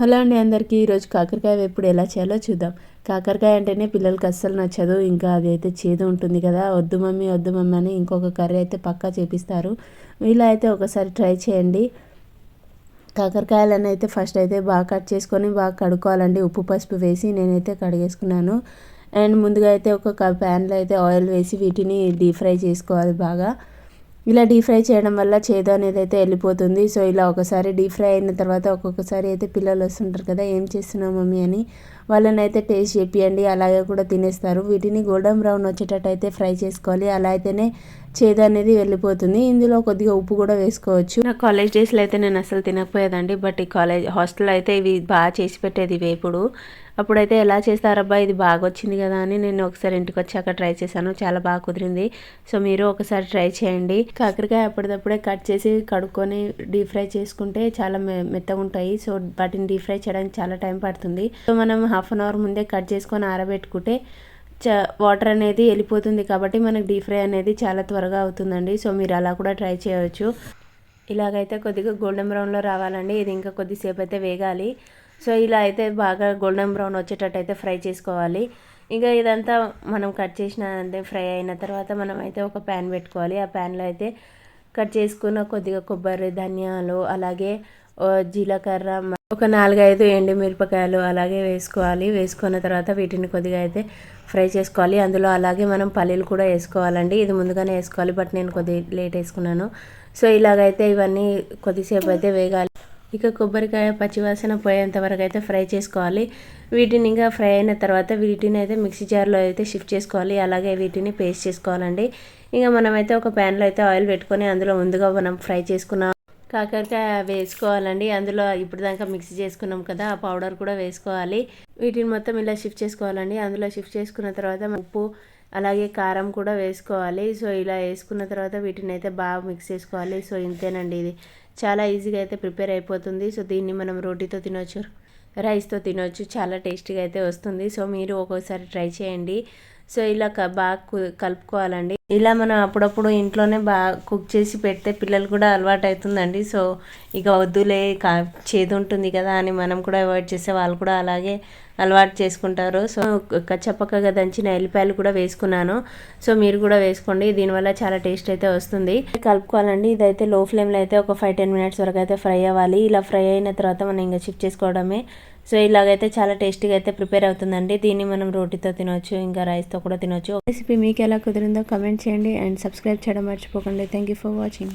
Hello అండి అందరికీ. ఈరోజు కాకరకాయ వేపుడు ఎలా చేయాలో చూద్దాం. కాకరకాయ అంటేనే పిల్లలకి అస్సలు నచ్చదు. ఇంకా అది అయితే చేదు ఉంటుంది కదా. వద్దు మమ్మీ వద్దు మమ్మీ అని ఇంకొక కర్రీ అయితే పక్కా చేపిస్తారు. ఇలా అయితే ఒకసారి ట్రై చేయండి. కాకరకాయలను అయితే ఫస్ట్ అయితే బాగా కట్ చేసుకొని బాగా కడుక్కోవాలండి. ఉప్పు పసుపు వేసి నేనైతే కడిగేసుకున్నాను. అండ్ ముందుగా అయితే ఒక ప్యాన్లో అయితే ఆయిల్ వేసి వీటిని డీప్ ఫ్రై చేసుకోవాలి బాగా. ఇలా డీప్ ఫ్రై చేయడం వల్ల చేదు అనేది అయితే వెళ్ళిపోతుంది. సో ఇలా ఒకసారి డీప్ ఫ్రై అయిన తర్వాత ఒక్కొక్కసారి అయితే పిల్లలు వస్తుంటారు కదా ఏం చేస్తున్నావు మమ్మీ అని. వాళ్ళని అయితే టేస్ట్ చేపియండి అలాగే కూడా తినేస్తారు. వీటిని గోల్డెన్ బ్రౌన్ వచ్చేటట్టు అయితే ఫ్రై చేసుకోవాలి. అలా అయితేనే చేదు అనేది వెళ్ళిపోతుంది. ఇందులో కొద్దిగా ఉప్పు కూడా వేసుకోవచ్చు. నా కాలేజ్ డేస్లో అయితే నేను అసలు తినకపోయేదండి బట్ ఈ కాలేజ్ హాస్టల్లో అయితే ఇవి బాగా చేసి పెట్టేది వేపుడు అప్పుడైతే ఎలా చేస్తారబ్బా ఇది బాగా వచ్చింది కదా అని నేను ఒకసారి ఇంటికి వచ్చాక ట్రై చేశాను. చాలా బాగా కుదిరింది. సో మీరు ఒకసారి ట్రై చేయండి. కాకరకాయ అప్పటిదప్పుడే కట్ చేసి కడుక్కొని డీప్ ఫ్రై చేసుకుంటే చాలా మెత్తగా ఉంటాయి సో వాటిని డీప్ ఫ్రై చేయడానికి చాలా టైం పడుతుంది. సో మనం హాఫ్ అన్ అవర్ ముందే కట్ చేసుకొని ఆరబెట్టుకుంటే చ వాటర్ అనేది వెళ్ళిపోతుంది కాబట్టి మనకు డీప్ ఫ్రై అనేది చాలా త్వరగా అవుతుందండి. సో మీరు అలా కూడా ట్రై చేయవచ్చు. ఇలాగైతే కొద్దిగా గోల్డెన్ బ్రౌన్లో రావాలండి. ఇది ఇంకా కొద్దిసేపు అయితే వేగాలి. సో ఇలా అయితే బాగా గోల్డెన్ బ్రౌన్ వచ్చేటట్టు అయితే ఫ్రై చేసుకోవాలి. ఇంకా ఇదంతా మనం కట్ చేసిన అంటే ఫ్రై అయిన తర్వాత మనం అయితే ఒక ప్యాన్ పెట్టుకోవాలి. ఆ ప్యాన్లో అయితే కట్ చేసుకున్న కొద్దిగా కొబ్బరి ధనియాలు అలాగే జీలకర్ర ఒక నాలుగైదు ఎండు మిరపకాయలు అలాగే వేసుకోవాలి. వేసుకున్న తర్వాత వీటిని కొద్దిగా అయితే ఫ్రై చేసుకోవాలి. అందులో అలాగే మనం పల్లీలు కూడా వేసుకోవాలండి. ఇది ముందుగానే వేసుకోవాలి బట్ నేను కొద్దిగా లేట్ వేసుకున్నాను. సో ఇలాగైతే ఇవన్నీ కొద్దిసేపు అయితే వేగాలి. ఇక కొబ్బరికాయ పచ్చివాసన పోయేంత వరకు అయితే ఫ్రై చేసుకోవాలి. వీటిని ఇంకా ఫ్రై అయిన తర్వాత వీటిని అయితే మిక్సీ జార్లో అయితే షిఫ్ట్ చేసుకోవాలి. అలాగే వీటిని పేస్ట్ చేసుకోవాలండి. ఇంకా మనమైతే ఒక ప్యాన్లో అయితే ఆయిల్ పెట్టుకొని అందులో ముందుగా మనం ఫ్రై చేసుకున్న. కాకరకాయ వేసుకోవాలండి. అందులో ఇప్పుడు దాకా మిక్స్ చేసుకున్నాం కదా ఆ పౌడర్ కూడా వేసుకోవాలి. వీటిని మొత్తం ఇలా షిఫ్ట్ చేసుకోవాలండి. అందులో షిఫ్ట్ చేసుకున్న తర్వాత ఉప్పు అలాగే కారం కూడా వేసుకోవాలి. సో ఇలా వేసుకున్న తర్వాత వీటిని అయితే బాగా మిక్స్ చేసుకోవాలి. సో ఇంతేనండి ఇది. చాలా ఈజీగా అయితే ప్రిపేర్ అయిపోతుంది. సో దీన్ని మనం రోటీతో తినొచ్చు రైస్తో తినొచ్చు. చాలా టేస్టీగా అయితే వస్తుంది. సో మీరు ఒక్కోసారి ట్రై చేయండి. సో ఇలా బాగా కలుపుకోవాలండి. ఇలా మనం అప్పుడప్పుడు ఇంట్లోనే బాగా కుక్ చేసి పెడితే పిల్లలు కూడా అలవాటు అవుతుందండి సో ఇక వద్దులే కా చేదు ఉంటుంది కదా అని మనం కూడా అవాయిడ్ చేస్తే వాళ్ళు కూడా అలాగే అలవాటు చేసుకుంటారు. సో కచ్చపక్కగా దంచిన ఎల్లిపాయలు కూడా వేసుకున్నాను. సో మీరు కూడా వేసుకోండి దీనివల్ల చాలా టేస్ట్ అయితే వస్తుంది. కలుపుకోవాలండి ఇదైతే లో ఫ్లేమ్లో అయితే ఒక ఫైవ్ టెన్ మినిట్స్ వరకు అయితే ఫ్రై అవ్వాలి. ఇలా ఫ్రై అయిన తర్వాత మనం ఇంకా షిఫ్ట్ చేసుకోవడమే. సో ఇలాగైతే చాలా టేస్టీగా అయితే ప్రిపేర్ అవుతుందండి. దీన్ని మనం రోటీతో తినవచ్చు ఇంకా రైస్తో కూడా తినవచ్చు రెసిపీ మీకు ఎలా కుదిరిందో కమెంట్ కామెంట్ చేయండి అండ్ సబ్స్క్రైబ్ చేయడం మర్చిపోకండి. Thank you for watching